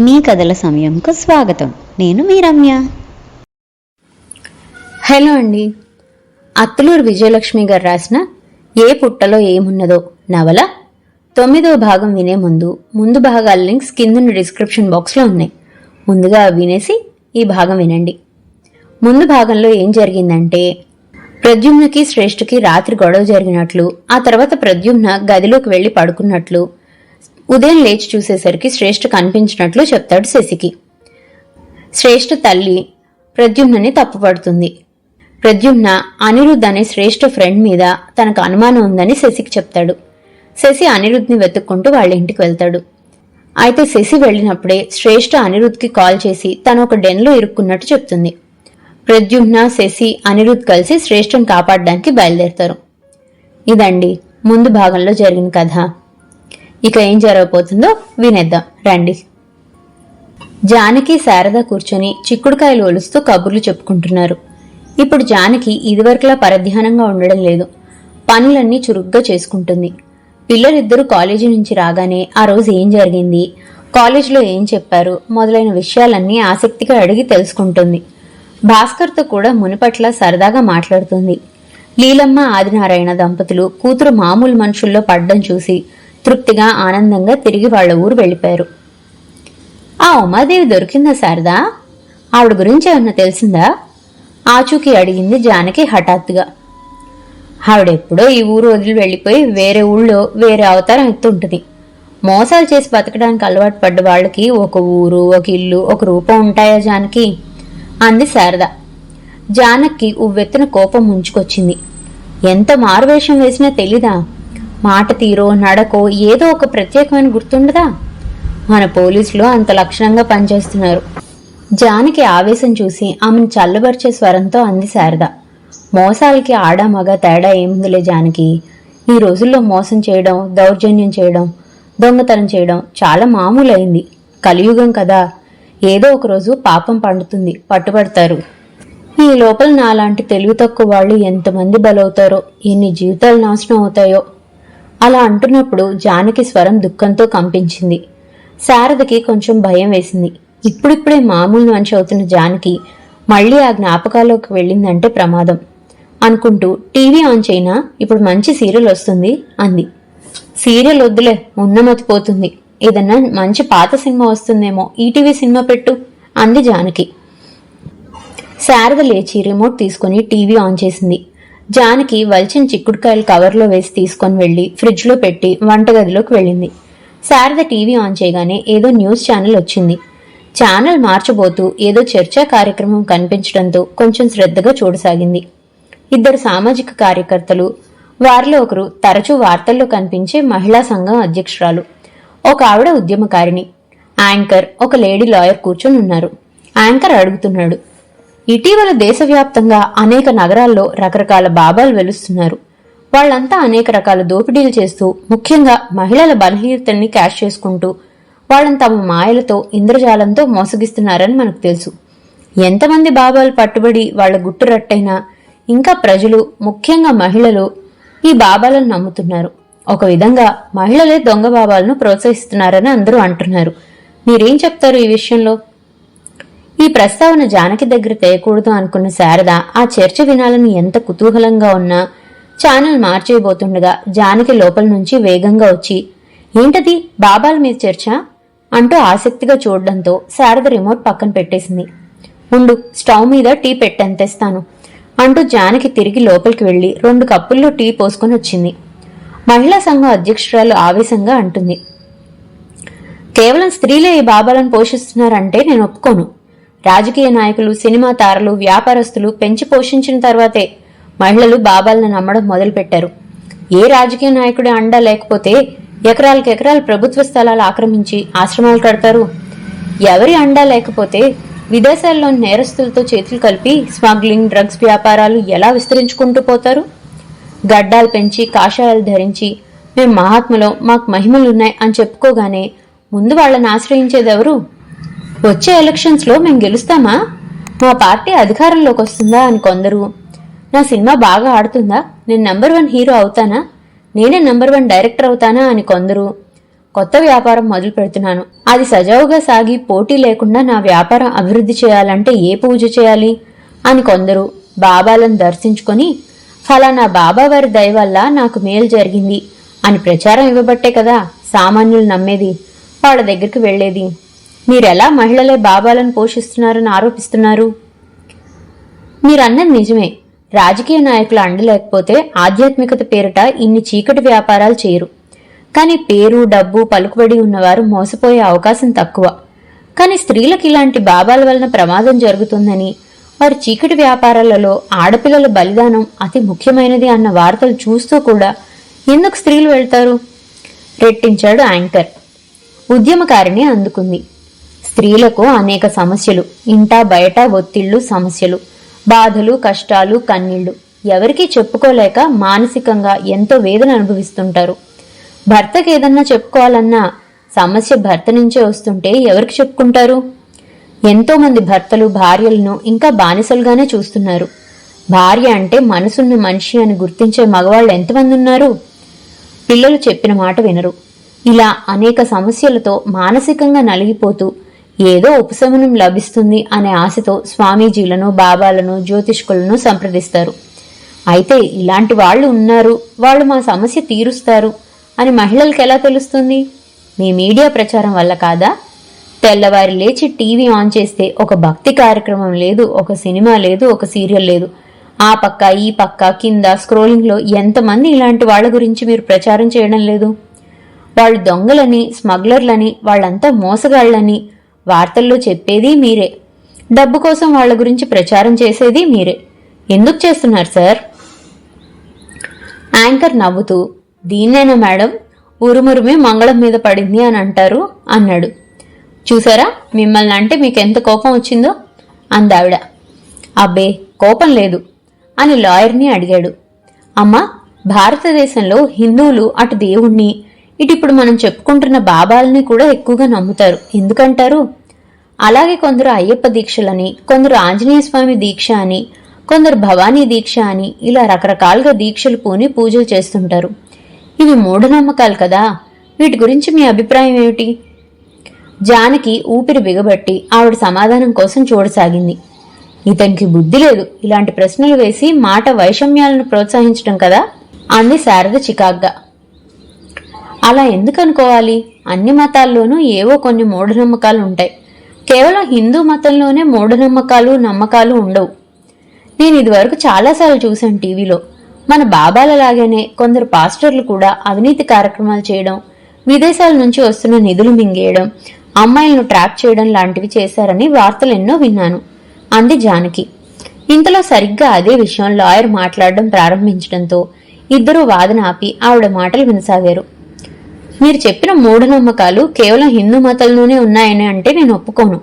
మీ కథల సమయంకు స్వాగతం. నేను మీ రమ్య హలో అండి. అత్తలూరు విజయలక్ష్మి గారు రాసిన ఏ పుట్టలో ఏమున్నదో నవల తొమ్మిదవ భాగం వినే ముందు ముందు భాగాల లింక్స్ కింద డిస్క్రిప్షన్ బాక్స్లో ఉన్నాయి. ముందుగా వినేసి ఈ భాగం వినండి. ముందు భాగంలో ఏం జరిగిందంటే ప్రద్యుమ్నకి శ్రేష్ఠకి రాత్రి గొడవ జరిగినట్లు ఆ తర్వాత ప్రద్యుమ్న గదిలోకి వెళ్ళి పడుకున్నట్లు ఉదయం లేచి చూసేసరికి శ్రేష్ఠ కనిపించినట్లు చెప్తాడు శశికి. శ్రేష్ఠ తల్లి ప్రద్యుమ్నని తప్పుపడుతుంది. ప్రద్యుమ్న అనిరుద్ధ్ అనే శ్రేష్ఠ ఫ్రెండ్ మీద తనకు అనుమానం ఉందని శశికి చెప్తాడు. శశి అనిరుద్ధ్ని వెతుక్కుంటూ వాళ్ళ ఇంటికి వెళ్తాడు. అయితే శశి వెళ్ళినప్పుడే శ్రేష్ఠ అనిరుద్ధ్కి కాల్ చేసి తను ఒక డెన్లో ఇరుక్కున్నట్టు చెప్తుంది. ప్రద్యుమ్న శశి అనిరుద్ధ్ కలిసి శ్రేష్ఠను కాపాడడానికి బయలుదేరుతారు. ఇదండి ముందు భాగంలో జరిగిన కథ. ఇక ఏం జరగబోతుందో వినేద్దాం. రండి. జానకి శారద కూర్చొని చిక్కుడుకాయలు ఒలుస్తూ కబుర్లు చెప్పుకుంటున్నారు. ఇప్పుడు జానకి ఇదివరకులా పరధ్యానంగా ఉండడం లేదు. పనులన్నీ చురుగ్గా చేసుకుంటుంది. పిల్లలిద్దరూ కాలేజీ నుంచి రాగానే ఆ రోజు ఏం జరిగింది? కాలేజీలో ఏం చెప్పారు? మొదలైన విషయాలన్నీ ఆసక్తిగా అడిగి తెలుసుకుంటుంది. భాస్కర్తో కూడా మునుపట్ల సరదాగా మాట్లాడుతుంది. లీలమ్మ ఆదినారాయణ దంపతులు కూతురు మామూలు మనుషుల్లో పడ్డం చూసి తృప్తిగా ఆనందంగా తిరిగి వాళ్ళ ఊరు వెళ్ళిపోయారు. ఆ ఉమాదేవి దొరికిందా శారదా? ఆవిడ గురించి ఏమన్నా తెలిసిందా? ఆచూకీ అడిగింది జానకి హఠాత్తుగా. ఆవిడెప్పుడో ఈ ఊరు వదిలి వెళ్ళిపోయి వేరే ఊళ్ళో వేరే అవతారం ఎత్తుంటుంది. మోసాలు చేసి బతకడానికి అలవాటు పడ్డ వాళ్ళకి ఒక ఊరు ఒక ఇల్లు ఒక రూపం ఉంటాయా జానకి? అంది శారద. జానక్కి ఉవ్వెత్తున కోపం ముంచుకొచ్చింది. ఎంత మారువేషం వేసినా తెలీదా? మాట తీరో నడకో ఏదో ఒక ప్రత్యేకమైన గుర్తుండదా? మన పోలీసులు అంత లక్షణంగా పనిచేస్తున్నారు. జానకి ఆవేశం చూసి ఆమెను చల్లబరిచే స్వరంతో అంది శారద. మోసాలకి ఆడ మగ తేడా ఏముందిలే జానకి? ఈ రోజుల్లో మోసం చేయడం దౌర్జన్యం చేయడం దొంగతనం చేయడం చాలా మామూలైంది. కలియుగం కదా. ఏదో ఒక రోజు పాపం పండుతుంది పట్టుబడతారు. ఈ లోపల నాలాంటి తెలివి తక్కువ వాళ్ళు ఎంతమంది బలవుతారో ఎన్ని జీవితాలు నాశనం అవుతాయో అలా అంటున్నప్పుడు జానకి స్వరం దుఃఖంతో కంపించింది. శారదకి కొంచెం భయం వేసింది. ఇప్పుడిప్పుడే మామూలు మనిషి అవుతున్న జానకి మళ్ళీ ఆ జ్ఞాపకాల్లోకి వెళ్ళిందంటే ప్రమాదం. అనుకుంటూ టీవీ ఆన్ చేయినా ఇప్పుడు మంచి సీరియల్ వస్తుంది అంది. సీరియల్ వద్దులే ఉన్నమతిపోతుంది ఏదన్నా మంచి పాత సినిమా వస్తుందేమో ఈటీవీ సినిమా పెట్టు అంది జానకి. శారద లేచి రిమోట్ తీసుకుని టీవీ ఆన్ చేసింది. జానకి వల్చిన చిక్కుడుకాయలు కవర్లో వేసి తీసుకొని వెళ్ళి ఫ్రిడ్జ్లో పెట్టి వంటగదిలోకి వెళ్ళింది. శారద టీవీ ఆన్ చేయగానే ఏదో న్యూస్ ఛానల్ వచ్చింది. ఛానల్ మార్చబోతూ ఏదో చర్చా కార్యక్రమం కనిపించడంతో కొంచెం శ్రద్ధగా చూడసాగింది. ఇద్దరు సామాజిక కార్యకర్తలు వారిలో ఒకరు తరచూ వార్తల్లో కనిపించే మహిళా సంఘం అధ్యక్షురాలు ఒక ఆవిడ ఉద్యమకారిణి యాంకర్ ఒక లేడీ లాయర్ కూర్చొని ఉన్నారు యాంకర్ అడుగుతున్నాడు ఇటీవల దేశవ్యాప్తంగా అనేక నగరాల్లో రకరకాల బాబాలు వెలుస్తున్నారు. వాళ్ళంతా అనేక రకాల దోపిడీలు చేస్తూ ముఖ్యంగా మహిళల బలహీనతల్ని క్యాష్ చేసుకుంటూ వాళ్ళని తమ మాయలతో ఇంద్రజాలంతో మోసగిస్తున్నారని మనకు తెలుసు. ఎంతమంది బాబాలు పట్టుబడి వాళ్ళ గుట్టు రట్టైనా ఇంకా ప్రజలు ముఖ్యంగా మహిళలు ఈ బాబాలను నమ్ముతున్నారు. ఒక విధంగా మహిళలే దొంగ బాబాలను ప్రోత్సహిస్తున్నారని అందరూ అంటున్నారు. మీరేం చెప్తారు ఈ విషయంలో? ఈ ప్రస్తావన జానకి దగ్గర తేయకూడదు అనుకున్న శారద ఆ చర్చ వినాలని ఎంత కుతూహలంగా ఉన్నా ఛానల్ మార్చేయబోతుండగా జానకి లోపల నుంచి వేగంగా వచ్చి ఏంటది? బాబాల మీద చర్చ? అంటూ ఆసక్తిగా చూడడంతో శారద రిమోట్ పక్కన పెట్టేసింది. ఉండు స్టవ్ మీద టీ పెట్టంతేస్తాను అంటూ జానకి తిరిగి లోపలికి వెళ్ళి రెండు కప్పుల్లో టీ పోసుకొని వచ్చింది. మహిళా సంఘం అధ్యక్షురాలు ఆవేశంగా అంటుంది కేవలం స్త్రీలే ఈ బాబాలను పోషిస్తున్నారంటే నేను ఒప్పుకోను. రాజకీయ నాయకులు సినిమా తారలు వ్యాపారస్తులు పెంచి పోషించిన తర్వాతే మహిళలు బాబాలను నమ్మడం మొదలుపెట్టారు. ఏ రాజకీయ నాయకుడి అండ లేకపోతే ఎకరాలకు ఎకరాలు ప్రభుత్వ స్థలాలు ఆక్రమించి ఆశ్రమాలు కడతారు? ఎవరి అండా లేకపోతే విదేశాల్లోని నేరస్తులతో చేతులు కలిపి స్మగ్లింగ్ డ్రగ్స్ వ్యాపారాలు ఎలా విస్తరించుకుంటూ పోతారు? గడ్డాలు పెంచి కాషాయాలు ధరించి మేము మహాత్ములో మాకు మహిమలున్నాయి అని చెప్పుకోగానే ముందు వాళ్ళని ఆశ్రయించేదెవరు? వచ్చే ఎలక్షన్స్లో గెలుస్తామా? మా పార్టీ అధికారంలోకి వస్తుందా అని కొందరు. నా సినిమా బాగా ఆడుతుందా? నేను నంబర్ వన్ హీరో అవుతానా? నేనే నంబర్ వన్ డైరెక్టర్ అవుతానా అని కొందరు. కొత్త వ్యాపారం మొదలు పెడుతున్నాను. అది సజావుగా సాగి పోటీ లేకుండా నా వ్యాపారం అభివృద్ధి చేయాలంటే ఏ పూజ చేయాలి? అని కొందరు బాబాలను దర్శించుకొని ఫలానా బాబా వారి దయ వల్ల నాకు మేలు జరిగింది అని ప్రచారం ఇవ్వబట్టే కదా సామాన్యులు నమ్మేది. వాళ్ళ దగ్గరికి వెళ్ళేది. మీరెలా మహిళలే బాబాలను పోషిస్తున్నారని ఆరోపిస్తున్నారు? మీరన్నది నిజమే. రాజకీయ నాయకుల అండలేకపోతే ఆధ్యాత్మికత పేరిట ఇన్ని చీకటి వ్యాపారాలు చేయరు. కానీ పేరు డబ్బు పలుకుబడి ఉన్నవారు మోసపోయే అవకాశం తక్కువ. కానీ స్త్రీలకు ఇలాంటి బాబాల వలన ప్రమాదం జరుగుతుందని వారి చీకటి వ్యాపారాలలో ఆడపిల్లల బలిదానం అతి ముఖ్యమైనది అన్న వార్తలు చూస్తూ కూడా ఎందుకు స్త్రీలు వెళ్తారు? రెట్టించాడు యాంకర్. ఉద్యమకారిణి అందుకుంది. స్త్రీలకు అనేక సమస్యలు ఇంటా బయట ఒత్తిళ్ళు సమస్యలు బాధలు కష్టాలు కన్నీళ్ళు. ఎవరికీ చెప్పుకోలేక మానసికంగా ఎంతో వేదన అనుభవిస్తుంటారు. భర్తకి ఏదన్నా చెప్పుకోవాలన్నా సమస్య భర్త నుంచే వస్తుంటే ఎవరికి చెప్పుకుంటారు? ఎంతోమంది భర్తలు భార్యలను ఇంకా బానిసలుగానే చూస్తున్నారు. భార్య అంటే మనసున్న మనిషి అని గుర్తించే మగవాళ్ళు ఎంతమంది ఉన్నారు? పిల్లలు చెప్పిన మాట వినరు. ఇలా అనేక సమస్యలతో మానసికంగా నలిగిపోతూ ఏదో ఉపశమనం లభిస్తుంది అనే ఆశతో స్వామీజీలను బాబాలను జ్యోతిష్కులను సంప్రదిస్తారు. అయితే ఇలాంటి వాళ్ళు ఉన్నారు వాళ్ళు మా సమస్య తీరుస్తారు అని మహిళలకు ఎలా తెలుస్తుంది? మీ మీడియా ప్రచారం వల్ల కాదా? తెల్లవారి లేచి టీవీ ఆన్ చేస్తే ఒక భక్తి కార్యక్రమం లేదు ఒక సినిమా లేదు ఒక సీరియల్ లేదు. ఆ పక్క ఈ పక్క కింద స్క్రోలింగ్లో ఎంతమంది ఇలాంటి వాళ్ళ గురించి మీరు ప్రచారం చేయడం లేదు? వాళ్ళు దొంగలని స్మగ్లర్లని వాళ్ళంతా మోసగాళ్ళని వార్తల్లో చెప్పేది మీరే. డబ్బు కోసం వాళ్ళ గురించి ప్రచారం చేసేది మీరే. ఎందుకు చేస్తున్నారు సార్? యాంకర్ నవ్వుతూ దీన్నేనా మేడం? ఉరుమురుమే మంగళం మీద పడింది అని అంటారు అన్నాడు. చూసారా? మిమ్మల్ని అంటే మీకు ఎంత కోపం వచ్చిందో? అందావిడ అబ్బే కోపం లేదు అని లాయర్ని అడిగాడు. అమ్మా భారతదేశంలో హిందువులు అటు దేవుణ్ణి ఇటు ఇప్పుడు మనం చెప్పుకుంటున్న బాబాలని కూడా ఎక్కువగా నమ్ముతారు. ఎందుకంటారు? అలాగే కొందరు అయ్యప్ప దీక్షలని కొందరు ఆంజనేయ స్వామి దీక్ష అని కొందరు భవానీ దీక్ష అని ఇలా రకరకాలుగా దీక్షలు పూని పూజలు చేస్తుంటారు. ఇవి మూఢనమ్మకాలు కదా? వీటి గురించి మీ అభిప్రాయం ఏమిటి? జానకి ఊపిరి బిగబట్టి ఆవిడ సమాధానం కోసం చూడసాగింది. ఇతనికి బుద్ధి లేదు. ఇలాంటి ప్రశ్నలు వేసి మాట వైషమ్యాలను ప్రోత్సహించడం కదా? అంది శారద చికాగ్గా. అలా ఎందుకు అనుకోవాలి అన్ని మతాల్లోనూ ఏవో కొన్ని మూఢనమ్మకాలు ఉంటాయి కేవలం హిందూ మతంలోనే మూఢనమ్మకాలు నమ్మకాలు ఉండవు. నేను ఇదివరకు చాలాసార్లు చూశాను టీవీలో. మన బాబాల లాగానే కొందరు పాస్టర్లు కూడా అవినీతి కార్యక్రమాలు చేయడం విదేశాల నుంచి వస్తున్న నిధులు మింగేయడం అమ్మాయిలను ట్రాప్ చేయడం లాంటివి చేశారని వార్తలు ఎన్నో విన్నాను. అంది జానకి. ఇంతలో సరిగ్గా అదే విషయం లాయర్ మాట్లాడడం ప్రారంభించడంతో ఇద్దరూ వాదన ఆపి ఆవిడ మాటలు వినసాగారు. మీరు చెప్పిన మూఢనమ్మకాలు కేవలం హిందూ మతంలోనే ఉన్నాయని అంటే నేను ఒప్పుకోను.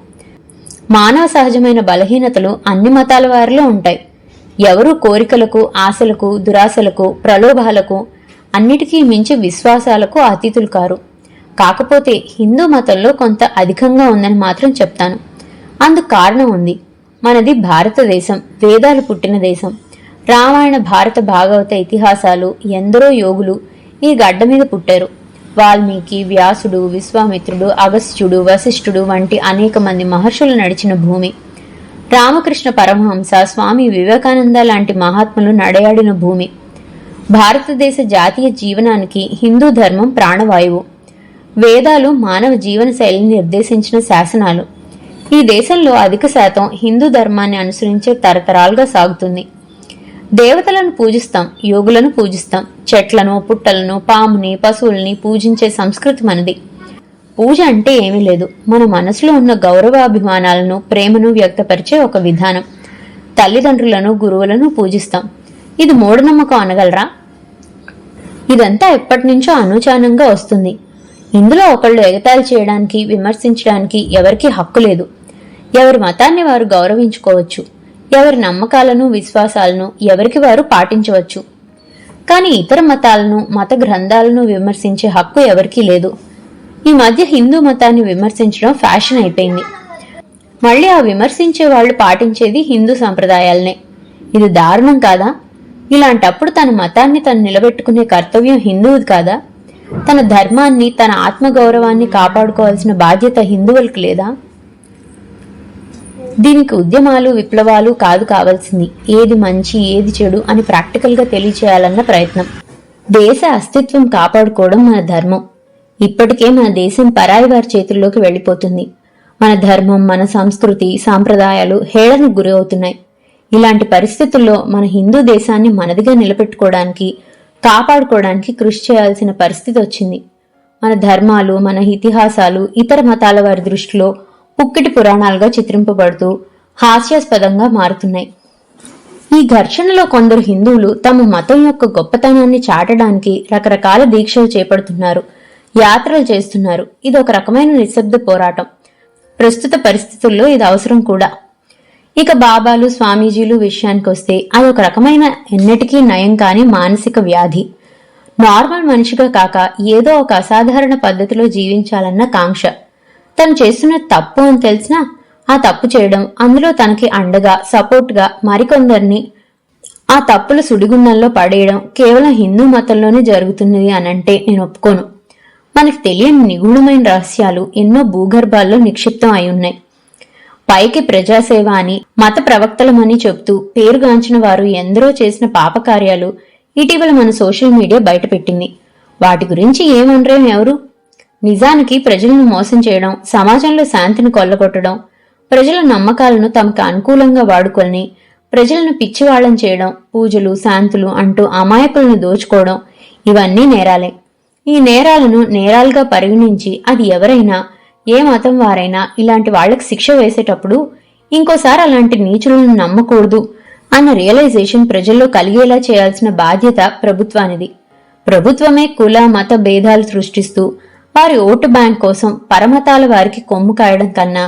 మానవ సహజమైన బలహీనతలు అన్ని మతాల వారిలో ఉంటాయి. ఎవరు కోరికలకు ఆశలకు దురాశలకు ప్రలోభాలకు అన్నిటికీ మించి విశ్వాసాలకు అతీతులు కారు. కాకపోతే హిందూ మతంలో కొంత అధికంగా ఉందని మాత్రం చెప్తాను. అందుకు కారణం ఉంది. మనది భారతదేశం. వేదాలు పుట్టిన దేశం. రామాయణ భారత భాగవత ఇతిహాసాలు ఎందరో యోగులు ఈ గడ్డ మీద పుట్టారు. వాల్మీకి వ్యాసుడు విశ్వామిత్రుడు అగస్త్యుడు వశిష్ఠుడు వంటి అనేక మంది మహర్షులు నడిచిన భూమి. రామకృష్ణ పరమహంస స్వామి వివేకానంద లాంటి మహాత్ములు నడయాడిన భూమి. భారతదేశ జాతీయ జీవనానికి హిందూ ధర్మం ప్రాణవాయువు. వేదాలు మానవ జీవన శైలిని నిర్దేశించిన శాసనాలు. ఈ దేశంలో అధిక శాతం హిందూ ధర్మాన్ని అనుసరించే తరతరాలుగా సాగుతుంది. దేవతలను పూజిస్తాం యోగులను పూజిస్తాం. చెట్లను పుట్టలను పాముని పశువుల్ని పూజించే సంస్కృతి మనది. పూజ అంటే ఏమీ లేదు. మన మనసులో ఉన్న గౌరవాభిమానాలను ప్రేమను వ్యక్తపరిచే ఒక విధానం. తల్లిదండ్రులను గురువులను పూజిస్తాం. ఇది మూఢనమ్మకం అనగలరా? ఇదంతా ఎప్పటి నుంచో అనుచానంగా వస్తుంది. ఇందులో ఒకళ్ళు ఎగతాళి చేయడానికి విమర్శించడానికి ఎవరికీ హక్కు లేదు. ఎవరి మతాన్ని వారు గౌరవించుకోవచ్చు. ఎవరి నమ్మకాలను విశ్వాసాలను ఎవరికి వారు పాటించవచ్చు. కానీ ఇతర మతాలను మత గ్రంథాలను విమర్శించే హక్కు ఎవరికీ లేదు. ఈ మధ్య హిందూ మతాన్ని విమర్శించడం ఫ్యాషన్ అయిపోయింది. మళ్ళీ ఆ విమర్శించే వాళ్ళు పాటించేది హిందూ సంప్రదాయాలనే. ఇది దారుణం కాదా? ఇలాంటప్పుడు తన మతాన్ని తను నిలబెట్టుకునే కర్తవ్యం హిందువుది కాదా? తన ధర్మాన్ని తన ఆత్మగౌరవాన్ని కాపాడుకోవాల్సిన బాధ్యత హిందువులకు లేదా? దీనికి ఉద్యమాలు విప్లవాలు కాదు కావాల్సింది. ఏది మంచి ఏది చెడు అని ప్రాక్టికల్గా తెలియచేయాలన్న ప్రయత్నం. దేశ అస్తిత్వం కాపాడుకోవడం మన ధర్మం. ఇప్పటికే మన దేశం పరాయి వారి చేతుల్లోకి వెళ్ళిపోతుంది. మన ధర్మం మన సంస్కృతి సాంప్రదాయాలు హేళనకు గురి అవుతున్నాయి ఇలాంటి పరిస్థితుల్లో మన హిందూ దేశాన్ని మనదిగా నిలబెట్టుకోవడానికి కాపాడుకోవడానికి కృషి చేయాల్సిన పరిస్థితి వచ్చింది. మన ధర్మాలు మన ఇతిహాసాలు ఇతర మతాల వారి దృష్టిలో పుక్కిటి పురాణాలుగా చిత్రింపబడుతూ హాస్యాస్పదంగా మారుతున్నాయి. ఈ ఘర్షణలో కొందరు హిందువులు తమ మతం యొక్క గొప్పతనాన్ని చాటడానికి రకరకాల దీక్షలు చేపడుతున్నారు. యాత్రలు చేస్తున్నారు. ఇది ఒక రకమైన నిశ్శబ్ద పోరాటం. ప్రస్తుత పరిస్థితుల్లో ఇది అవసరం కూడా. ఇక బాబాలు స్వామీజీలు విషయానికి వస్తే అది ఒక రకమైన ఎన్నటికీ నయం కాని మానసిక వ్యాధి. నార్మల్ మనిషిగా కాక ఏదో ఒక అసాధారణ పద్ధతిలో జీవించాలన్న కాంక్ష. తను చేస్తున్న తప్పు అని తెలిసినా ఆ తప్పు చేయడం అందులో తనకి అండగా సపోర్ట్గా మరికొందరిని ఆ తప్పులు సుడిగుండంలో పడేయడం కేవలం హిందూ మతంలోనే జరుగుతున్నది అనంటే నేను ఒప్పుకోను. మనకు తెలియని నిగూఢమైన రహస్యాలు ఎన్నో భూగర్భాల్లో నిక్షిప్తం అయి ఉన్నాయి. పైకి ప్రజాసేవ అని మత ప్రవక్తలమని చెప్తూ పేరుగాంచిన వారు ఎందరో చేసిన పాపకార్యాలు ఇటీవల మన సోషల్ మీడియా బయటపెట్టింది. వాటి గురించి ఏమనరేం ఎవరు? నిజానికి ప్రజలను మోసం చేయడం సమాజంలో శాంతిని కొల్లగొట్టడం ప్రజల నమ్మకాలను తమకు అనుకూలంగా వాడుకొని ప్రజలను పిచ్చివాళ్ళం చేయడం పూజలు శాంతులు అంటూ అమాయకులను దోచుకోవడం ఇవన్నీ నేరాలే. ఈ నేరాలను నేరాలుగా పరిగణించి అది ఎవరైనా ఏ మతం వారైనా ఇలాంటి వాళ్ళకి శిక్ష వేసేటప్పుడు ఇంకోసారి అలాంటి నీచులను నమ్మకూడదు అన్న రియలైజేషన్ ప్రజల్లో కలిగేలా చేయాల్సిన బాధ్యత ప్రభుత్వానిది. ప్రభుత్వమే కుల మత భేదాలు సృష్టిస్తూ వారి ఓటు బ్యాంక్ కోసం పరమతాల వారికి కొమ్ము కాయడం కన్నా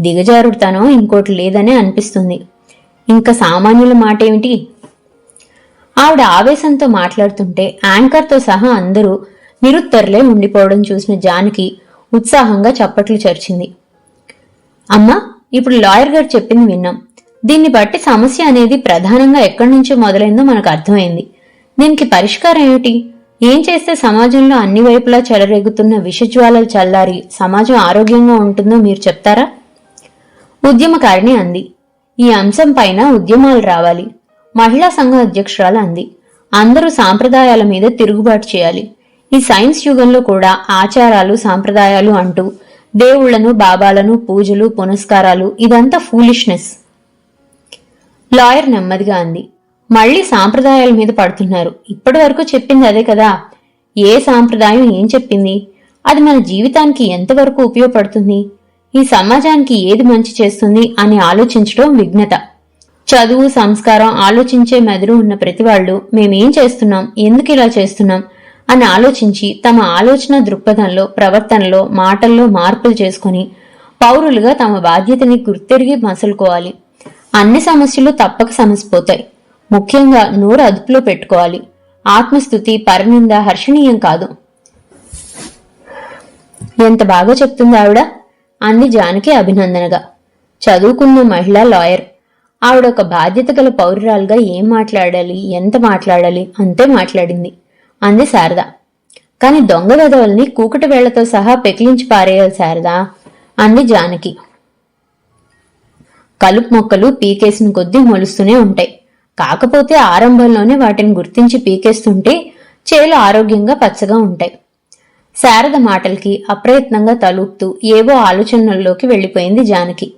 దిగజారుడుతనం ఇంకోటి లేదనే అనిపిస్తుంది. ఇంకా సామాన్యుల మాట ఏమిటి ఆవిడ ఆవేశంతో మాట్లాడుతుంటే యాంకర్తో సహా అందరూ నిరుత్తరులే ఉండిపోవడం చూసిన జానకి ఉత్సాహంగా చప్పట్లు చరిచింది. అమ్మా ఇప్పుడు లాయర్ గారు చెప్పింది విన్నాం. దీన్ని బట్టి సమస్య అనేది ప్రధానంగా ఎక్కడి నుంచో మొదలైందో మనకు అర్థమైంది. దీనికి పరిష్కారం ఏమిటి? ఏం చేస్తే సమాజంలో అన్ని వైపులా చెలరేగుతున్న విషజ్వాలలు చల్లారి సమాజం ఆరోగ్యంగా ఉంటుందో మీరు చెప్తారా? ఉద్యమకారిణి అంది. ఈ అంశం పైన ఉద్యమాలు రావాలి. మహిళా సంఘ అధ్యక్షురాలు అంది. అందరూ సాంప్రదాయాల మీద తిరుగుబాటు చేయాలి. ఈ సైన్స్ యుగంలో కూడా ఆచారాలు సాంప్రదాయాలు అంటూ దేవుళ్ళను బాబాలను పూజలు పునస్కారాలు ఇదంతా ఫూలిష్నెస్. లాయర్ నెమ్మదిగా అంది. మళ్ళీ సాంప్రదాయాల మీద పడుతున్నారు. ఇప్పటి వరకు చెప్పింది అదే కదా. ఏ సాంప్రదాయం ఏం చెప్పింది? అది మన జీవితానికి ఎంతవరకు ఉపయోగపడుతుంది? ఈ సమాజానికి ఏది మంచి చేస్తుంది అని ఆలోచించడం విఘ్నత. చదువు సంస్కారం ఆలోచించే మెదడు ఉన్న ప్రతి వాళ్ళు మేమేం చేస్తున్నాం? ఎందుకు ఇలా చేస్తున్నాం? అని ఆలోచించి తమ ఆలోచన దృక్పథంలో ప్రవర్తనలో మాటల్లో మార్పులు చేసుకుని పౌరులుగా తమ బాధ్యతని గుర్తెరిగి మసలుకోవాలి. అన్ని సమస్యలు తప్పక సమసిపోతాయి. ముఖ్యంగా నోరు అదుపులో పెట్టుకోవాలి. ఆత్మస్థుతి పరనింద హర్షణీయం కాదు. ఎంత బాగా చెప్తుంది ఆవిడ? అంది జానకి అభినందనగా. చదువుకున్న మహిళా లాయర్. ఆవిడ ఒక బాధ్యత గల పౌరురాలుగా ఏం మాట్లాడాలి ఎంత మాట్లాడాలి అంతే మాట్లాడింది. అంది శారద. కాని దొంగ వెధవల్ని కూకటి వేళ్ళతో సహా పెకిలించి పారేయాలి శారదా అంది జానకి. కలుపు మొక్కలు పీకేసిన కొద్దీ మొలుస్తూనే ఉంటాయి. కాకపోతే ఆరంభంలోనే వాటిని గుర్తించి పీకేస్తుంటే చేలు ఆరోగ్యంగా పచ్చగా ఉంటాయి. శారద మాటలకి అప్రయత్నంగా తలుపుతూ ఏవో ఆలోచనల్లోకి వెళ్ళిపోయింది జానకి.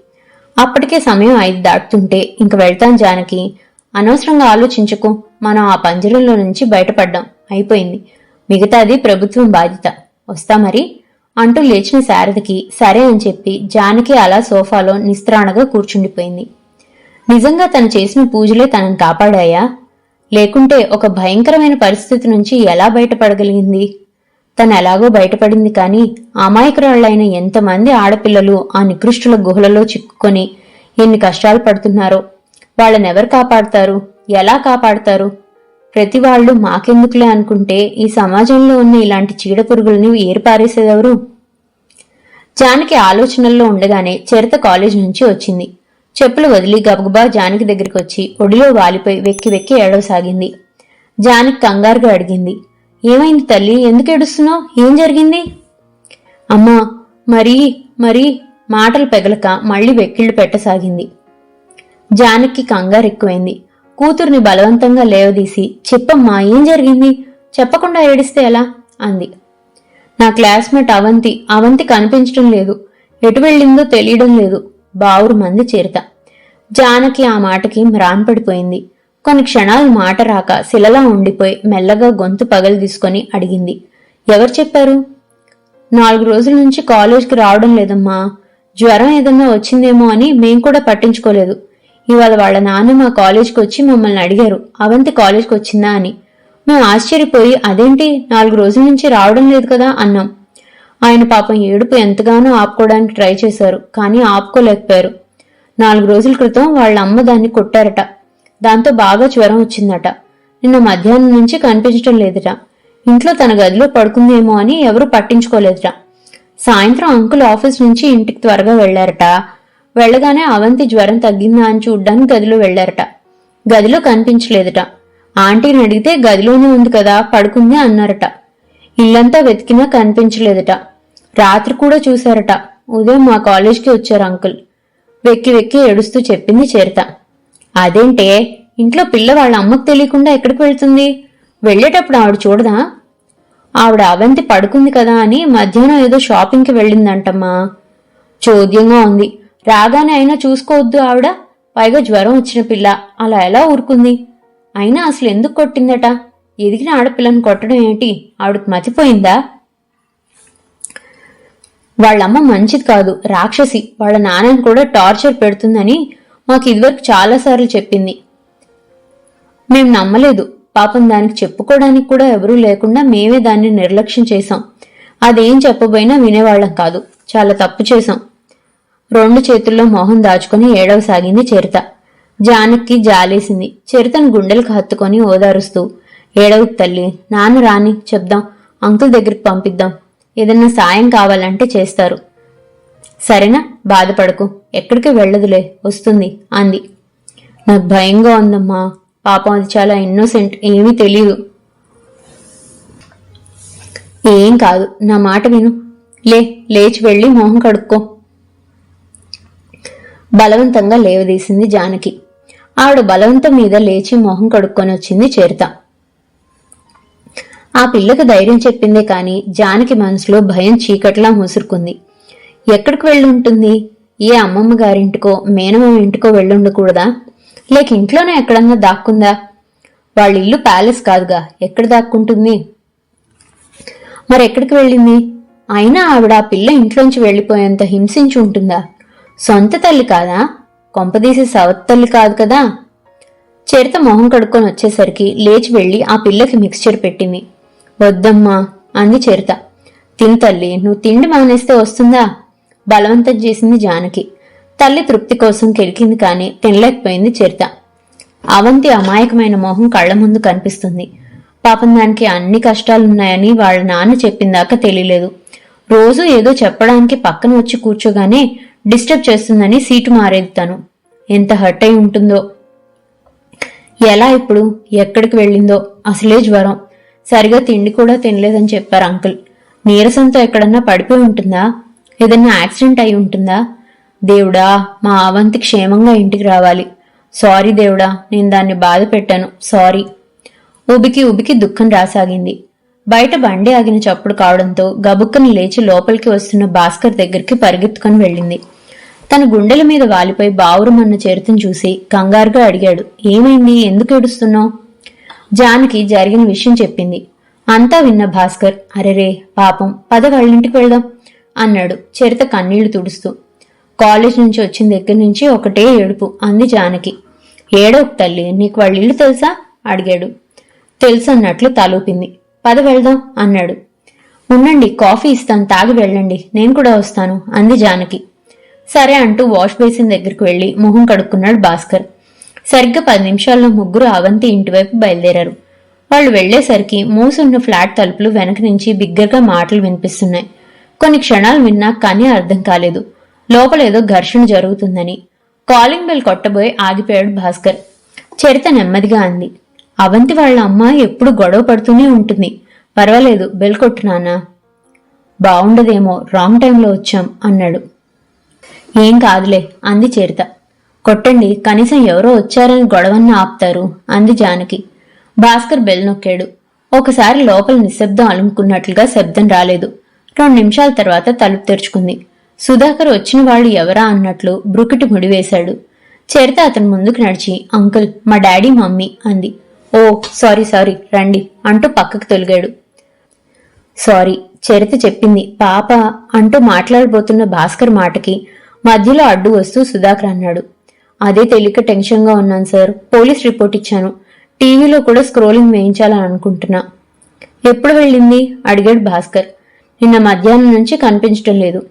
అప్పటికే సమయం ఐదు దాటుతుంటే ఇంక వెళ్తాం జానకి. అనవసరంగా ఆలోచించకు మనం ఆ పంజరంలో నుంచి బయటపడ్డాం. అయిపోయింది. మిగతాది ప్రభుత్వం బాధ్యత. వస్తా మరి? అంటూ లేచిన శారదకి సరే అని చెప్పి జానకి అలా సోఫాలో నిస్త్రాణగా కూర్చుండిపోయింది. నిజంగా తను చేసిన పూజలే తనను కాపాడాయా? లేకుంటే ఒక భయంకరమైన పరిస్థితి నుంచి ఎలా బయటపడగలిగింది? తను ఎలాగో బయటపడింది కానీ అమాయకురాళ్ళైన ఎంతమంది ఆడపిల్లలు ఆ నికృష్టుల గుహలలో చిక్కుకొని ఎన్ని కష్టాలు పడుతున్నారో వాళ్ళనెవరు కాపాడతారు? ఎలా కాపాడతారు? ప్రతి వాళ్ళు మాకెందుకులే అనుకుంటే ఈ సమాజంలో ఉన్న ఇలాంటి చీడ పురుగుల్ని జానకి ఆలోచనల్లో ఉండగానే చరిత కాలేజ్ నుంచి వచ్చింది. చెప్పులు వదిలి గబగబా జానకి దగ్గరికి వచ్చి ఒడిలో వాలిపోయి వెక్కి వెక్కి ఏడవసాగింది. జానకి కంగారుగా అడిగింది ఏమైంది తల్లి? ఎందుకు ఏడుస్తున్నావు? ఏం జరిగింది? అమ్మా మరీ మరీ మాటలు పెగలక మళ్ళీ వెక్కిళ్ళు పెట్టసాగింది. జానకి కంగారు ఎక్కువైంది. కూతుర్ని బలవంతంగా లేవదీసి చెప్పమ్మా ఏం జరిగింది? చెప్పకుండా ఏడిస్తే ఎలా? అంది. నా క్లాస్మేట్ అవంతి అవంతి కనిపించడం లేదు. ఎటు వెళ్ళిందో తెలియడం లేదు. బావురు మంది చేరత. జానకి ఆ మాటకి మ్రాన్పడిపోయింది కొన్ని క్షణాలు మాట రాక శిలలా ఉండిపోయి మెల్లగా గొంతు పగలు తీసుకొని అడిగింది ఎవరు చెప్పారు? నాలుగు రోజుల నుంచి కాలేజ్కి రావడం లేదమ్మా. జ్వరం ఏదన్నా వచ్చిందేమో అని మేం కూడా పట్టించుకోలేదు. ఇవాళ వాళ్ళ నాన్న మా కాలేజ్కి వచ్చి మమ్మల్ని అడిగారు. అవంతి కాలేజ్కి వచ్చిందా అని. మేము ఆశ్చర్యపోయి అదేంటి? నాలుగు రోజుల నుంచి రావడం లేదు కదా అన్నాం. ఆయన పాపం ఏడుపు ఎంతగానో ఆపుకోవడానికి ట్రై చేశారు కానీ ఆపుకోలేకపోయారు. నాలుగు రోజుల క్రితం వాళ్ళ అమ్మ దాన్ని కొట్టారట. దాంతో బాగా జ్వరం వచ్చిందట. నిన్న మధ్యాహ్నం నుంచి కనిపించడం లేదుట. ఇంట్లో తన గదిలో పడుకుందేమో అని ఎవరూ పట్టించుకోలేదుట. సాయంత్రం అంకుల్ ఆఫీస్ నుంచి ఇంటికి త్వరగా వెళ్ళారట. వెళ్ళగానే అవంతి జ్వరం తగ్గిందా అని చూడ్డానికి గదిలో వెళ్ళారట. గదిలో కనిపించలేదుట. ఆంటీని అడిగితే గదిలోనే ఉంది కదా పడుకుంది అన్నారట. ఇల్లంతా వెతికినా కనిపించలేదట. రాత్రి కూడా చూశారట. ఉదయం మా కాలేజ్కి వచ్చారు అంకుల్. వెక్కి వెక్కి ఏడుస్తూ చెప్పింది చేరత. అదేంటే ఇంట్లో పిల్ల వాళ్ళ అమ్మకు తెలియకుండా ఎక్కడికి వెళ్తుంది? వెళ్ళేటప్పుడు ఆవిడ చూడదా? ఆవిడ అవంతి పడుకుంది కదా అని మధ్యాహ్నం ఏదో షాపింగ్కి వెళ్ళిందంటమ్మా. చోద్యంగా ఉంది. రాగానే అయినా చూసుకోవద్దు ఆవిడ. పైగా జ్వరం వచ్చిన పిల్ల. అలా ఎలా ఊరుకుంది? అయినా అసలు ఎందుకు కొట్టిందట? ఎదిగిన ఆడపిల్లని కొట్టడం ఏంటి? ఆవిడకి మతిపోయిందా? వాళ్ళమ్మ మంచిది కాదు రాక్షసి. వాళ్ళ నాన్నని కూడా టార్చర్ పెడుతుందని మాకు ఇదివరకు చాలాసార్లు చెప్పింది. మేం నమ్మలేదు. పాపం దానికి చెప్పుకోవడానికి కూడా ఎవరూ లేకుండా మేమే దాన్ని నిర్లక్ష్యం చేశాం. అదేం చెప్పబోయినా వినేవాళ్ళం కాదు. చాలా తప్పు చేశాం. రెండు చేతుల్లో మొహం దాచుకుని ఏడవసాగింది చరిత. జానక్కి జాలేసింది. చరితను గుండెలకు హత్తుకొని ఓదారుస్తూ ఏడవు తల్లి నాన్న రాని చెప్దాం. అంకుల్ దగ్గరికి పంపిద్దాం. ఏదన్నా సాయం కావాలంటే చేస్తారు. సరేనా? బాధపడకు. ఎక్కడికి వెళ్ళదులే. వస్తుంది. అంది. నాకు భయంగా ఉందమ్మా. పాపం అది చాలా ఇన్నోసెంట్ ఏమీ తెలియదు ఏం కాదు. నా మాట విను. లే లేచి వెళ్ళి మొహం కడుక్కో. బలవంతంగా లేవదీసింది జానకి. ఆవిడ బలవంతం మీద లేచి మొహం కడుక్కొని వచ్చింది చేరిత. ఆ పిల్లకు ధైర్యం చెప్పిందే కాని జానకి మనసులో భయం చీకట్లా ముసురుకుంది. ఎక్కడికి వెళ్ళుంటుంది? ఏ అమ్మమ్మ గారింటికో మేనమామ ఇంటికో వెళ్ళుండకూడదా? లేక ఇంట్లోనే ఎక్కడన్నా దాక్కుందా? వాళ్ళ ఇల్లు ప్యాలెస్ కాదుగా ఎక్కడ దాక్కుంటుంది? మరి ఎక్కడికి వెళ్ళింది? అయినా ఆవిడ ఆ పిల్ల ఇంట్లోంచి వెళ్ళిపోయేంత హింసించి ఉంటుందా? సొంత తల్లి కాదా? కొంపదీసి సవత్ తల్లి కాదు కదా? చేరిత మొహం కడుక్కొని వచ్చేసరికి లేచి వెళ్ళి ఆ పిల్లకి మిక్స్చర్ పెట్టింది. వద్దమ్మా అంది చేరిత. తిను తల్లి నువ్వు తిండి మానేస్తే వస్తుందా? బలవంతం చేసింది జానకి. తల్లి తృప్తి కోసం కెలికింది కానీ తినలేకపోయింది చేరిత. అవంతి అమాయకమైన మొహం కళ్ళ ముందు కనిపిస్తుంది. పాపం దానికి అన్ని కష్టాలున్నాయని వాళ్ళ నాన్న చెప్పిందాక తెలియలేదు. రోజు ఏదో చెప్పడానికి పక్కన వచ్చి కూర్చోగానే డిస్టర్బ్ చేస్తుందని సీటు మారేది తను. ఎంత హర్ట్ అయి ఉంటుందో. ఎలా ఇప్పుడు? ఎక్కడికి వెళ్ళిందో? అసలే జ్వరం. సరిగా తిండి కూడా తినలేదని చెప్పారు అంకుల్. నీరసంతో ఎక్కడన్నా పడిపోయి ఉంటుందా? ఏదన్నా యాక్సిడెంట్ అయి ఉంటుందా? దేవుడా మా అవంతి క్షేమంగా ఇంటికి రావాలి. సారీ దేవుడా నేను దాన్ని బాధ పెట్టాను. సారీ. ఉబికి ఉబికి దుఃఖం రాసాగింది. బయట బండి ఆగిన చప్పుడు కావడంతో గబుక్కని లేచి లోపలికి వస్తున్న భాస్కర్ దగ్గరికి పరిగెత్తుకొని వెళ్ళింది. తన గుండెల మీద వాలిపోయి బావురమన్న చేరుతను చూసి కంగారుగా అడిగాడు ఏమైంది? ఎందుకు ఏడుస్తున్నావు? జానకి జరిగిన విషయం చెప్పింది. అంతా విన్న భాస్కర్ అరెరే పాపం పద వాళ్ళింటికి వెళ్దాం అన్నాడు చరిత కన్నీళ్ళు తుడుస్తూ. కాలేజ్ నుంచి వచ్చిన దగ్గర నుంచి ఒకటే ఏడుపు అంది జానకి. ఏడోకు తల్లి నీకు వాళ్ళ ఇల్లు తెలుసా? అడిగాడు. తెలుసన్నట్లు తలూపింది. పద వెళ్దాం అన్నాడు. ఉండండి కాఫీ ఇస్తాను తాగి వెళ్ళండి నేను కూడా వస్తాను అంది జానకి. సరే అంటూ వాష్ బేసిన్ దగ్గరికి వెళ్ళి మొహం కడుక్కున్నాడు భాస్కర్. సరిగ్గా పది నిమిషాల్లో ముగ్గురు అవంతి ఇంటివైపు బయలుదేరారు. వాళ్ళు వెళ్ళేసరికి మూసున్న ఫ్లాట్ తలుపులు వెనక నుంచి బిగ్గరగా మాటలు వినిపిస్తున్నాయి. కొన్ని క్షణాలు విన్నా కానీ అర్థం కాలేదు. లోపల ఏదో ఘర్షణ జరుగుతుందని. కాలింగ్ బెల్ కొట్టబోయి ఆగిపోయాడు భాస్కర్. చరిత నెమ్మదిగా అంది. అవంతి వాళ్ళ అమ్మ ఎప్పుడు గొడవ పడుతూనే ఉంటుంది. పర్వాలేదు బెల్ కొట్టునానా బావుండదేమో రాంగ్ టైంలో వచ్చాం అన్నాడు. ఏం కాదులే అంది చేరిత. కొట్టండి కనీసం ఎవరో వచ్చారని గొడవన్న ఆపుతారు అంది జానకి. భాస్కర్ బెల్ నొక్కాడు. ఒకసారి లోపల నిశ్శబ్దం అలుముకున్నట్లుగా శబ్దం రాలేదు. రెండు నిమిషాల తర్వాత తలుపు తెరుచుకుంది. సుధాకర్ వచ్చిన వాళ్ళు ఎవరా అన్నట్లు బ్రుకిటి ముడివేశాడు చేరిత అతని ముందుకు నడిచి అంకుల్ మా డాడీ మమ్మీ అంది. ఓ సారీ సారీ రండి అంటూ పక్కకు తొలిగాడు. సారీ చరిత చెప్పింది. పాప అంటూ మాట్లాడబోతున్న భాస్కర్ మాటకి మధ్యలో అడ్డు వస్తూ సుధాకర్ అన్నాడు. అదే తెలియక టెన్షన్గా ఉన్నాను సార్ పోలీస్ రిపోర్ట్ ఇచ్చాను. టీవీలో కూడా స్క్రోలింగ్ వేయించాలని అనుకుంటున్నా. ఎప్పుడు వెళ్ళింది? అడిగాడు భాస్కర్. నిన్న మధ్యాహ్నం నుంచి కనిపించడం లేదు.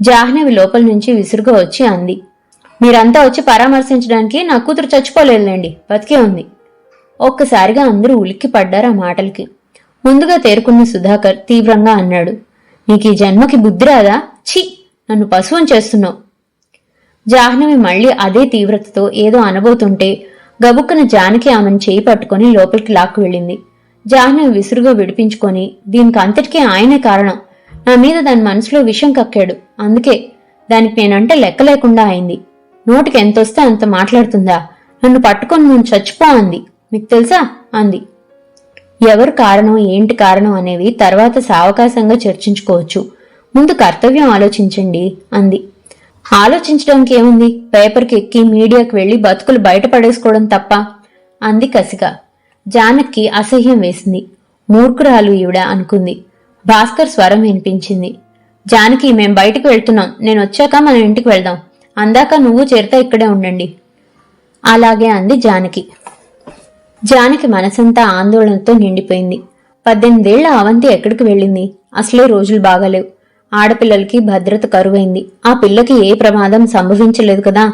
జాహ్నవి లోపల నుంచి విసురుగా వచ్చి అంది. మీరంతా వచ్చి పరామర్శించడానికి నా కూతురు చచ్చిపోలేదులేండి. బతికే ఉంది. ఒక్కసారిగా అందరూ ఉలిక్కి పడ్డారు ఆ మాటలకి. ముందుగా తేరుకున్న సుధాకర్ తీవ్రంగా అన్నాడు. నీకు ఈ జన్మకి బుద్ధి రాదా? ఛీ! నన్ను పశువుని చేస్తున్నావు. జాహ్నవి మళ్ళీ అదే తీవ్రతతో ఏదో అనబోతుంటే గబుక్కున జానకి ఆమెను చేయి పట్టుకుని లోపలికి లాక్కు వెళ్ళింది. జాహ్నవి విసురుగా విడిపించుకొని దీనికి అంతటికీ ఆయనే కారణం. నా మీద దాని మనసులో విషం కక్కాడు. అందుకే దానికి నేనంటే లెక్క లేకుండా అయింది. నోటికి ఎంతొస్తే అంత మాట్లాడుతుందా? నన్ను పట్టుకొని నువ్వు చచ్చిపో అంది. మీకు తెలుసా? అంది. ఎవరు కారణం ఏంటి కారణం అనేవి తర్వాత సావకాశంగా చర్చించుకోవచ్చు. ముందు కర్తవ్యం ఆలోచించండి అంది. ఆలోచించడానికి ఏముంది? పేపర్కి ఎక్కి మీడియాకి వెళ్ళి బతుకులు బయటపడేసుకోవడం తప్ప. అంది కసిగా జానక్కి అసహ్యం వేసింది. మూర్ఖురాలు ఈవిడ అనుకుంది. భాస్కర్ స్వరం వినిపించింది. జానకి మేం బయటకు వెళ్తున్నాం. నేను వచ్చాక మనం ఇంటికి వెళ్దాం. అందాక నువ్వు చేరితే ఇక్కడే ఉండండి. అలాగే అంది జానకి. జానకి మనసంతా ఆందోళనతో నిండిపోయింది. పద్దెనిమిదేళ్ళ అవంతి ఎక్కడికి వెళ్ళింది? అసలే రోజులు బాగాలేవు. ఆడపిల్లలకి భద్రత కరువైంది. ఆ పిల్లకి ఏ ప్రమాదం సంభవించలేదు కదా?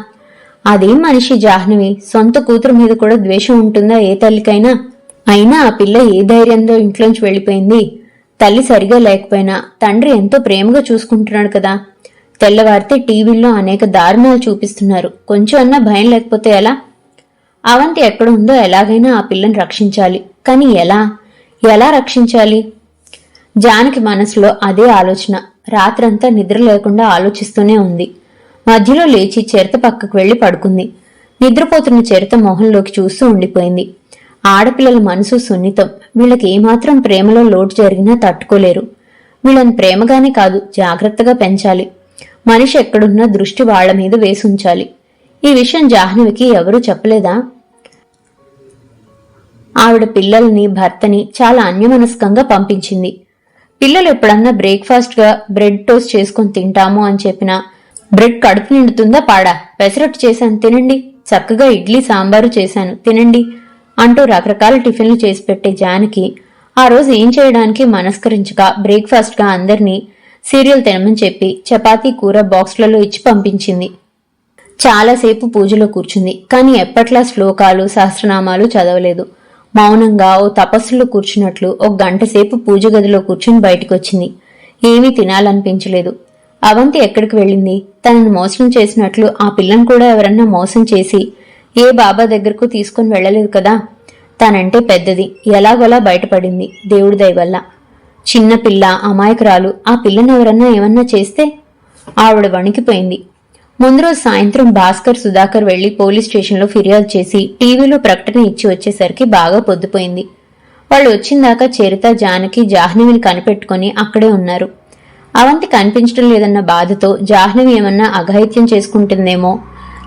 అదేం మనిషి జాహ్నవి. సొంత కూతురు మీద కూడా ద్వేషం ఉంటుందా ఏ తల్లికైనా? అయినా ఆ పిల్ల ఏ ధైర్యంతో ఇంట్లోంచి వెళ్ళిపోయింది? తల్లి సరిగా లేకపోయినా తండ్రి ఎంతో ప్రేమగా చూసుకుంటున్నాడు కదా. తెల్లవారితే టీవీల్లో అనేక దారుణాలు చూపిస్తున్నారు. కొంచెం అన్నా భయం లేకపోతే ఎలా? అవంతి ఎక్కడ ఉందో ఎలాగైనా ఆ పిల్లని రక్షించాలి. కానీ ఎలా? ఎలా రక్షించాలి? జానకి మనసులో అదే ఆలోచన. రాత్రంతా నిద్ర లేకుండా ఆలోచిస్తూనే ఉంది. మధ్యలో లేచి చిరత పక్కకు వెళ్ళి పడుకుంది. నిద్రపోతున్న చిరత మొహంలోకి చూస్తూ ఉండిపోయింది. ఆడపిల్లల మనసు సున్నితం. వీళ్ళకి ఏమాత్రం ప్రేమలో లోటు జరిగినా తట్టుకోలేరు. వీళ్ళని ప్రేమగానే కాదు జాగ్రత్తగా పెంచాలి. మనిషి ఎక్కడున్నా దృష్టి వాళ్ళ మీద వేసుంచాలి. ఈ విషయం జాహ్నవికి ఎవరూ చెప్పలేదా? ఆవిడ పిల్లల్ని భర్తని చాలా అన్యమనస్కంగా పంపించింది. పిల్లలు ఎప్పుడన్నా బ్రేక్ఫాస్ట్గా బ్రెడ్ టోస్ట్ చేసుకుని తింటాము అని చెప్పినా బ్రెడ్ కడుపు నిండుతుందా పాడా? పెసరట్టు చేశాను తినండి. చక్కగా ఇడ్లీ సాంబారు చేశాను తినండి అంటూ రకరకాల టిఫిన్లు చేసి పెట్టే జానకి ఆ రోజు ఏం చేయడానికి మనస్కరించక బ్రేక్ఫాస్ట్గా అందరినీ సీరియల్ తినమని చెప్పి చపాతీ కూర బాక్స్లలో ఇచ్చి పంపించింది. చాలాసేపు పూజలో కూర్చుంది కానీ ఎప్పట్లా శ్లోకాలు సహస్రనామాలు చదవలేదు. మౌనంగా ఓ తపస్సులో కూర్చున్నట్లు ఒక గంట సేపు పూజ గదిలో కూర్చుని బయటకొచ్చింది. ఏమీ తినాలనిపించలేదు. అవంతి ఎక్కడికి వెళ్ళింది? తనను మోసం చేసినట్లు ఆ పిల్లను కూడా ఎవరన్నా మోసం చేసి ఏ బాబా దగ్గరకు తీసుకుని వెళ్ళలేదు కదా? తనంటే పెద్దది. ఎలాగోలా బయటపడింది దేవుడి దయవల్ల చిన్న పిల్ల అమాయకురాలు ఆ పిల్లను ఎవరన్నా ఏమన్నా చేస్తే ఆవిడ వణికిపోయింది. ముందు రోజు సాయంత్రం భాస్కర్ సుధాకర్ వెళ్ళి పోలీస్ స్టేషన్లో ఫిర్యాదు చేసి టీవీలో ప్రకటన ఇచ్చి వచ్చేసరికి బాగా పొద్దుపోయింది. వాళ్ళు వచ్చిందాకా చరిత జానకి జాహ్నవిని కనిపెట్టుకుని అక్కడే ఉన్నారు. అవంతి కనిపించడం లేదన్న బాధతో జాహ్నవి ఏమన్నా అఘాయిత్యం చేసుకుంటుందేమో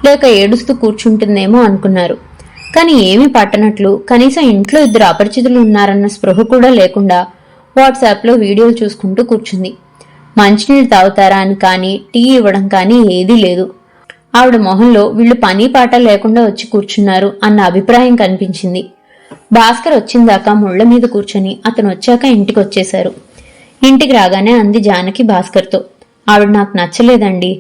లేక ఏడుస్తూ కూర్చుంటుందేమో అనుకున్నారు. కానీ ఏమీ పట్టనట్లు కనీసం ఇంట్లో ఇద్దరు అపరిచితులు ఉన్నారన్న స్పృహ కూడా లేకుండా వాట్సాప్లో వీడియోలు చూసుకుంటూ కూర్చుంది. మంచినీళ్ళు తాగుతారా అని కానీ టీ ఇవ్వడం కానీ ఏదీ లేదు. ఆవిడ మొహంలో వీళ్ళు పని పాట లేకుండా వచ్చి కూర్చున్నారు అన్న అభిప్రాయం కనిపించింది. భాస్కర్ వచ్చిందాకా ముళ్ళ మీద కూర్చొని అతను వచ్చాక ఇంటికి వచ్చేశారు. ఇంటికి రాగానే అంది జానకి భాస్కర్తో ఆవిడ నాకు నచ్చలేదండి.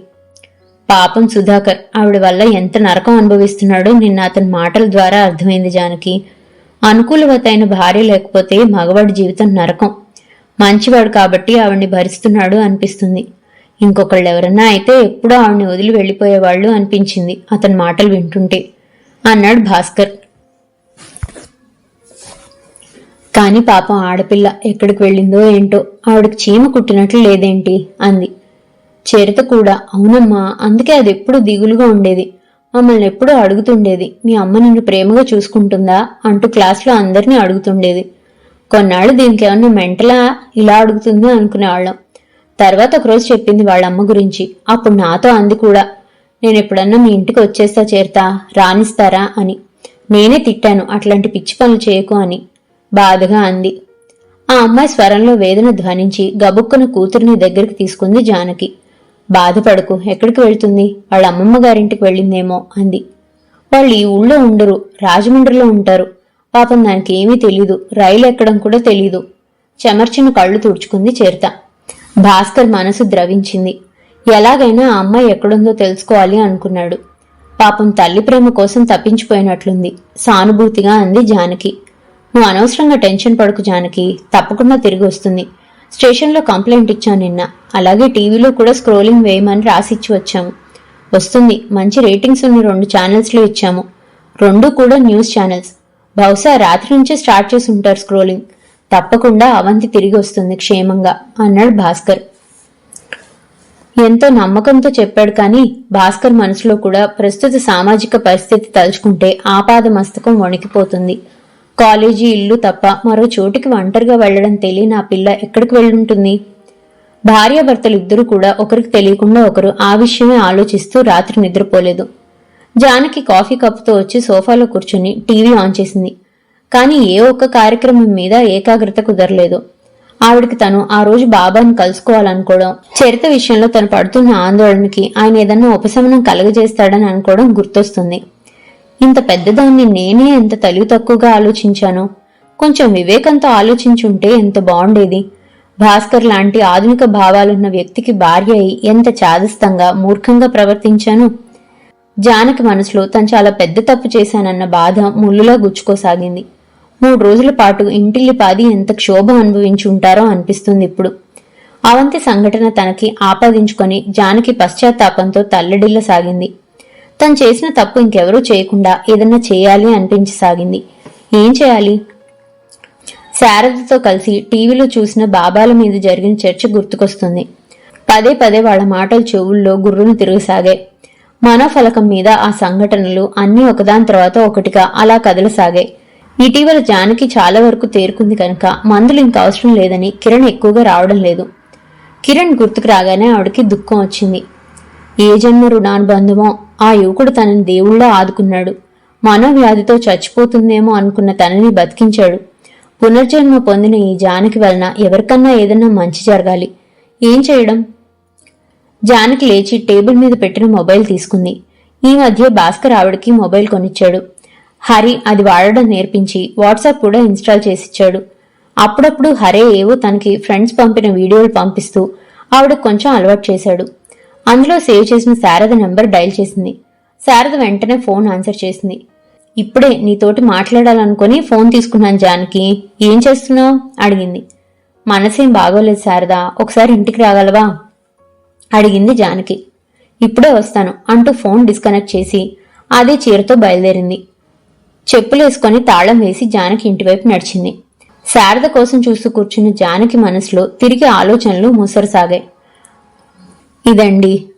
పాపం సుధాకర్ ఆవిడ వల్ల ఎంత నరకం అనుభవిస్తున్నాడో నిన్న అతని మాటల ద్వారా అర్థమైంది జానకి. అనుకూలవతైన భార్య లేకపోతే మగవాడి జీవితం నరకం. మంచివాడు కాబట్టి ఆవిడ్ని భరిస్తున్నాడు అనిపిస్తుంది. ఇంకొకళ్ళు ఎవరన్నా అయితే ఎప్పుడూ ఆవిడ్ని వదిలి వెళ్ళిపోయేవాళ్ళు అనిపించింది అతని మాటలు వింటుంటే. అన్నాడు భాస్కర్. కాని పాపం ఆడపిల్ల ఎక్కడికి వెళ్ళిందో ఏంటో ఆవిడకి చీమ కుట్టినట్లు లేదేంటి? అంది. చేరిత కూడా అవునమ్మా అందుకే అది ఎప్పుడు దిగులుగా ఉండేది. మమ్మల్ని ఎప్పుడూ అడుగుతుండేది మీ అమ్మ నిన్ను ప్రేమగా చూసుకుంటుందా? అంటూ క్లాస్లో అందరినీ అడుగుతుండేది. కొన్నాళ్ళు దీనికి ఏమన్నా మెంటలా ఇలా అడుగుతుందో అనుకునేవాళ్ళం. తర్వాత ఒకరోజు చెప్పింది వాళ్ళ అమ్మ గురించి. అప్పుడు నాతో అంది కూడా నేను ఎప్పుడన్నా మీ ఇంటికి వచ్చేస్తా చేరుతా రాణిస్తారా అని. నేనే తిట్టాను అట్లాంటి పిచ్చి పనులు చేయకు అని బాధగా అంది. ఆ అమ్మాయి స్వరంలో వేదన ధ్వనించి గబుక్కున కూతురిని దగ్గరికి తీసుకుంది జానకి. బాధపడకు ఎక్కడికి వెళ్తుంది? వాళ్ళ అమ్మమ్మ గారింటికి వెళ్ళిందేమో అంది. వాళ్ళు ఈ ఊళ్ళో ఉండరు రాజమండ్రిలో ఉంటారు. పాపం దానికి ఏమీ తెలీదు. రైలు ఎక్కడం కూడా తెలీదు. చెమర్చిన కళ్ళు తుడుచుకుంది చేరిత. భాస్కర్ మనసు ద్రవించింది. ఎలాగైనా ఆ అమ్మాయి ఎక్కడుందో తెలుసుకోవాలి అనుకున్నాడు. పాపం తల్లి ప్రేమ కోసం తప్పించిపోయినట్లుంది. సానుభూతిగా అంది జానకి. నువ్వు అనవసరంగా టెన్షన్ పడకు జానకి. తప్పకుండా తిరిగి వస్తుంది. స్టేషన్లో కంప్లైంట్ ఇచ్చాను నిన్న. అలాగే టీవీలో కూడా స్క్రోలింగ్ వేయమని రాసిచ్చి వచ్చాము. వస్తుంది. మంచి రేటింగ్స్ ఉన్న రెండు ఛానల్స్లో ఇచ్చాము. రెండు కూడా న్యూస్ ఛానల్స్ బహుశా రాత్రి నుంచే స్టార్ట్ చేసి ఉంటారు స్క్రోలింగ్. తప్పకుండా అవంతి తిరిగి వస్తుంది క్షేమంగా అన్నాడు భాస్కర్. ఎంతో నమ్మకంతో చెప్పాడు కానీ భాస్కర్ మనసులో కూడా ప్రస్తుత సామాజిక పరిస్థితి తలుచుకుంటే ఆపాద మస్తకం వణికిపోతుంది. కాలేజీ ఇల్లు తప్ప మరో చోటికి ఒంటరిగా వెళ్ళడం తెలియని ఆ పిల్ల ఎక్కడికి వెళ్ళుంటుంది? భార్యాభర్తలు ఇద్దరు కూడా ఒకరికి తెలియకుండా ఒకరు ఆ విషయమే ఆలోచిస్తూ రాత్రి నిద్రపోలేదు. జానకి కాఫీ కప్పుతో వచ్చి సోఫాలో కూర్చుని టీవీ ఆన్ చేసింది. కానీ ఏ ఒక్క కార్యక్రమం మీద ఏకాగ్రత కుదరలేదు ఆవిడకి తను ఆ రోజు బాబాను కలుసుకోవాలనుకోవడం చరిత విషయంలో తను పడుతున్న ఆందోళనకి ఆయన ఏదన్నా ఉపశమనం కలుగజేస్తాడని అనుకోవడం గుర్తొస్తుంది. ఇంత పెద్దదాన్ని నేనే ఎంత తెలివి తక్కువగా ఆలోచించాను? కొంచెం వివేకంతో ఆలోచించుంటే ఎంత బాగుండేది? భాస్కర్ లాంటి ఆధునిక భావాలున్న వ్యక్తికి భార్య అయి ఎంత చాదస్తంగా మూర్ఖంగా ప్రవర్తించాను? జానకి మనసులో తను చాలా పెద్ద తప్పు చేశానన్న బాధ ముళ్ళులా గుచ్చుకోసాగింది. మూడు రోజుల పాటు ఇంటిల్లిపాది ఎంత క్షోభ అనుభవించి ఉంటారో అనిపిస్తుంది ఇప్పుడు. అవంతి సంఘటన తనకి ఆపాదించుకొని జానకి పశ్చాత్తాపంతో తల్లడిల్లసాగింది. తను చేసిన తప్పు ఇంకెవరూ చేయకుండా ఏదన్నా చేయాలి అనిపించసాగింది. ఏం చేయాలి? శారదతో కలిసి టీవీలో చూసిన బాబాల మీద జరిగిన చర్చ గుర్తుకొస్తుంది. పదే పదే వాళ్ళ మాటలు చెవుల్లో గుర్రును తిరగసాగాయి. మనోఫలకం మీద ఆ సంఘటనలు అన్నీ ఒకదాని తర్వాత ఒకటిగా అలా కదలసాగాయి. ఇటీవల జానకి చాలా వరకు తేరుకుంది కనుక మందులు ఇంకా అవసరం లేదని కిరణ్ ఎక్కువగా రావడం లేదు. కిరణ్ గుర్తుకు రాగానే ఆవిడకి దుఃఖం వచ్చింది. ఏ జన్మ రుణానుబంధమో ఆ యువకుడు తనని దేవుళ్ళో ఆదుకున్నాడు. మనోవ్యాధితో చచ్చిపోతుందేమో అనుకున్న తనని బతికించాడు. పునర్జన్మ పొందిన ఈ జానకి వలన ఎవరికన్నా ఏదన్నా మంచి జరగాలి. ఏం చేయడం? జానకి లేచి టేబుల్ మీద పెట్టిన మొబైల్ తీసుకుంది. ఈ మధ్య భాస్కర్ ఆవిడకి మొబైల్ కొనిచ్చాడు. హరి అది వాడడం నేర్పించి వాట్సాప్ కూడా ఇన్స్టాల్ చేసిచ్చాడు. అప్పుడప్పుడు హరే ఏవో తనకి ఫ్రెండ్స్ పంపిన వీడియోలు పంపిస్తూ ఆవిడ కొంచెం అలవాటు చేశాడు. అందులో సేవ్ చేసిన శారద నెంబర్ డయల్ చేసింది. శారద వెంటనే ఫోన్ ఆన్సర్ చేసింది. ఇప్పుడే నీతోటి మాట్లాడాలనుకుని ఫోన్ తీసుకున్నాను జానకి. ఏం చేస్తున్నావు? అడిగింది. మనసేం బాగోలేదు శారదా. ఒకసారి ఇంటికి రాగలవా? అడిగింది జానకి. ఇప్పుడే వస్తాను అంటూ ఫోన్ డిస్కనెక్ట్ చేసి అదే చీరతో బయలుదేరింది. చెప్పులేసుకొని తాళం వేసి జానకి ఇంటివైపు నడిచింది. శారద కోసం చూస్తూ కూర్చున్న జానకి మనసులో తిరిగి ఆలోచనలు ముసరసాగాయి. ఇదండి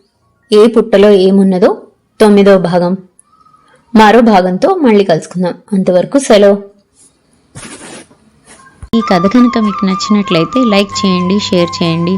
ఏ పుట్టలో ఏమున్నదో తొమ్మిదో భాగం. మరో భాగంతో మళ్ళీ కలుసుకుందాం. అంతవరకు సెలవు. ఈ కథ కనుక మీకు నచ్చినట్లయితే లైక్ చేయండి షేర్ చేయండి.